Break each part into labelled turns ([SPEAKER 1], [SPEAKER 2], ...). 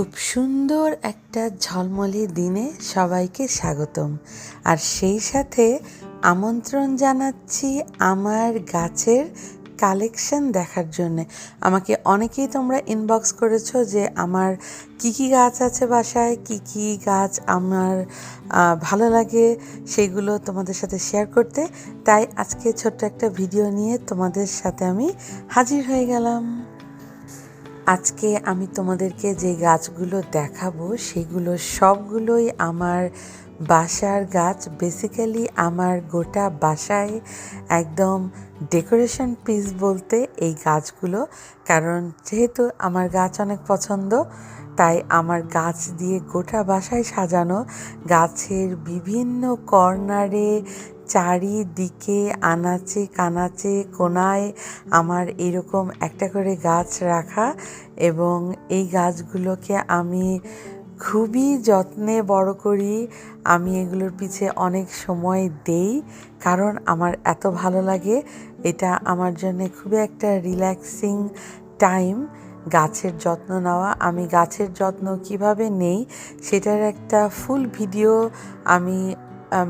[SPEAKER 1] খুব সুন্দর একটা ঝলমলে দিনে সবাইকে স্বাগতম। আর সেই সাথে আমন্ত্রণ জানাচ্ছি আমার গাছের কালেকশন দেখার জন্যে। আমাকে অনেকেই তোমরা ইনবক্স করেছ যে আমার কি কি গাছ আছে বাসায়, কি কি গাছ আমার ভালো লাগে সেগুলো তোমাদের সাথে শেয়ার করতে। তাই আজকে ছোট্ট একটা ভিডিও নিয়ে তোমাদের সাথে আমি হাজির হয়ে গেলাম। আজকে আমি তোমাদেরকে যে গাছগুলো দেখাবো, সেগুলো সবগুলোই আমার বাসার গাছ। বেসিক্যালি আমার গোটা বাসায় একদম ডেকোরেশন পিস বলতে এই গাছগুলো, কারণ যেহেতু আমার গাছ অনেক পছন্দ, তাই আমার গাছ দিয়ে গোটা বাসায় সাজানো গাছের বিভিন্ন কর্নারে চারিদিকে আনাচে কানাচে কোনায় আমার এরকম একটা করে গাছ রাখা এবং এই গাছগুলোকে আমি খুবই যত্নে বড় করি। আমি এগুলোর পিছে অনেক সময় দেই কারণ আমার এত ভালো লাগে। এটা আমার জন্য খুবই একটা রিল্যাক্সিং টাইম গাছের যত্ন নেওয়া। আমি গাছের যত্ন কীভাবে নেই সেটার একটা ফুল ভিডিও আমি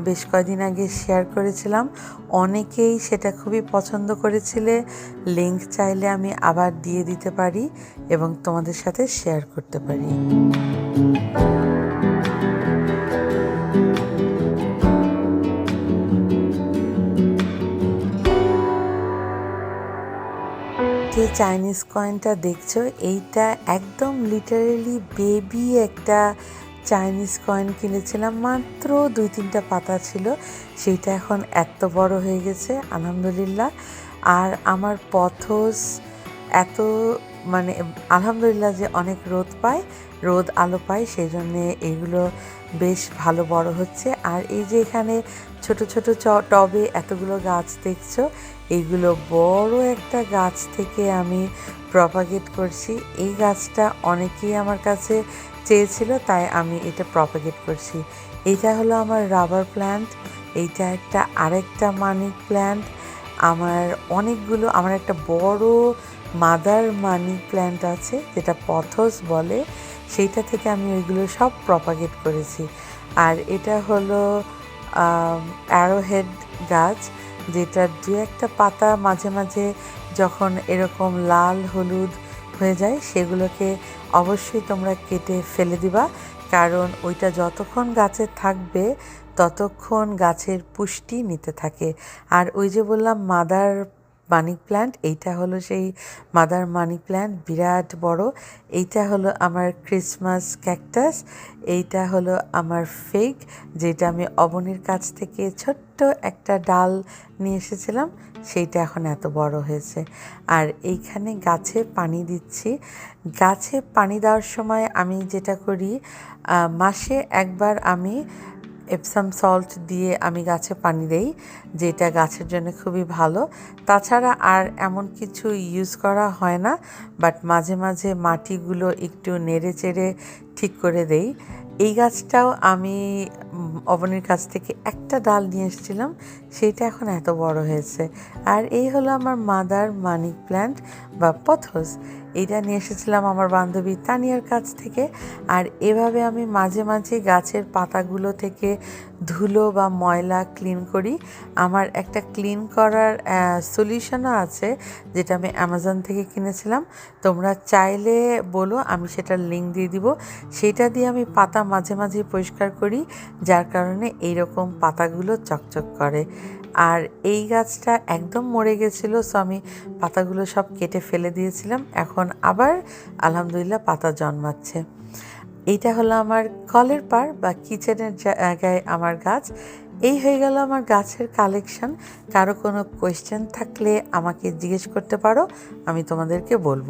[SPEAKER 1] বেশ কয়েকদিন আগে শেয়ার করেছিলাম। অনেকেই সেটা খুবই পছন্দ করেছিলে। লিংক চাইলে আমি আবার দিয়ে দিতে পারি এবং তোমাদের সাথে শেয়ার করতে পারি। যে চাইনিজ কয়েনটা দেখছ, এইটা একদম লিটারেলি বেবি একটা চাইনিজ কয়েন কিনেছিলাম, মাত্র দুই তিনটা পাতা ছিল। সেইটা এখন এত বড় হয়ে গেছে, আলহামদুলিল্লাহ। আর আমার পথস এত মানে আলহামদুলিল্লাহ যে অনেক রোদ পায়, রোদ আলো পায় সেই জন্যে এগুলো বেশ ভালো বড় হচ্ছে। আর এই যে এখানে ছোট ছোট টবে এতগুলো গাছ দেখছ এইগুলো বড় একটা গাছ থেকে আমি প্রপাগেট করছি। এই গাছটা অনেকেই আমার কাছে চেয়েছিল, তাই আমি এটা প্রপাগেট করছি। এটা হলো আমার রাবার প্ল্যান্ট এইটা একটা আরেকটা মানি প্ল্যান্ট আমার অনেকগুলো, আমার একটা বড় মাদার মানি প্ল্যান্ট আছে, যেটা পথস বলে, সেইটা থেকে আমি ওইগুলো সব প্রপাগেট করেছি। আর এটা হলো অ্যারোহেড গাছ যেটার দু একটা পাতা মাঝে মাঝে যখন এরকম লাল হলুদ হয়ে যায়, সেগুলোকে অবশ্যই তোমরা কেটে ফেলে দিবা। কারণ ওইটা যতক্ষণ গাছে থাকবে, ততক্ষণ গাছের পুষ্টি নিতে থাকে। আর ওই যে বললাম, মাদার মানি প্ল্যান্ট এইটা হলো সেই মাদার মানি প্ল্যান্ট বিরাট বড়। এইটা হলো আমার ক্রিসমাস ক্যাকটাস এইটা হলো আমার ফেক যেটা আমি অবনীর কাছ থেকে ছোট্ট একটা ডাল নিয়ে এসেছিলাম, সেইটা এখন এত বড় হয়েছে। আর এইখানে গাছে পানি দিচ্ছি। গাছে পানি দেওয়ার সময় আমি যেটা করি মাসে একবার আমি এপসাম সল্ট দিয়ে আমি গাছে পানি দেই, যেটা গাছের জন্য খুবই ভালো। তাছাড়া আর এমন কিছু ইউজ করা হয় না বাট মাঝে মাঝে মাটিগুলো একটু নেড়ে চেড়ে ঠিক করে দেই। এই গাছটাও আমি অবনের কাছ থেকে একটা ডাল নিয়ে এসেছিলাম সেইটা এখন এত বড় হয়েছে। আর এই হলো আমার মাদার মানি প্ল্যান্ট বা পথস এটা নিয়ে এসেছিলাম আমার বান্ধবী তানিয়ার কাছ থেকে। আর এভাবে আমি মাঝে মাঝে গাছের পাতাগুলো থেকে ধুলো বা ময়লা ক্লিন করি। আমার একটা ক্লিন করার সলিউশনও আছে, যেটা আমি অ্যামাজন থেকে কিনেছিলাম। তোমরা চাইলে বলো, আমি সেটার লিঙ্ক দিয়ে দিব। সেটা দিয়ে আমি পাতা মাঝে মাঝে পরিষ্কার করি, যার কারণে এইরকম পাতাগুলো চকচক করে। আর এই গাছটা একদম মরে গেছিল সো আমি পাতাগুলো সব কেটে ফেলে দিয়েছিলাম। এখন আবার আলহামদুলিল্লাহ পাতা জন্মাচ্ছে। এইটা হলো আমার কলের পার বা কিচেনের জায়গায় আমার গাছ। এই হয়ে গেল আমার গাছের কালেকশন। কারও কোনো কোয়েশ্চেন থাকলে আমাকে জিজ্ঞেস করতে পারো, আমি তোমাদেরকে বলব।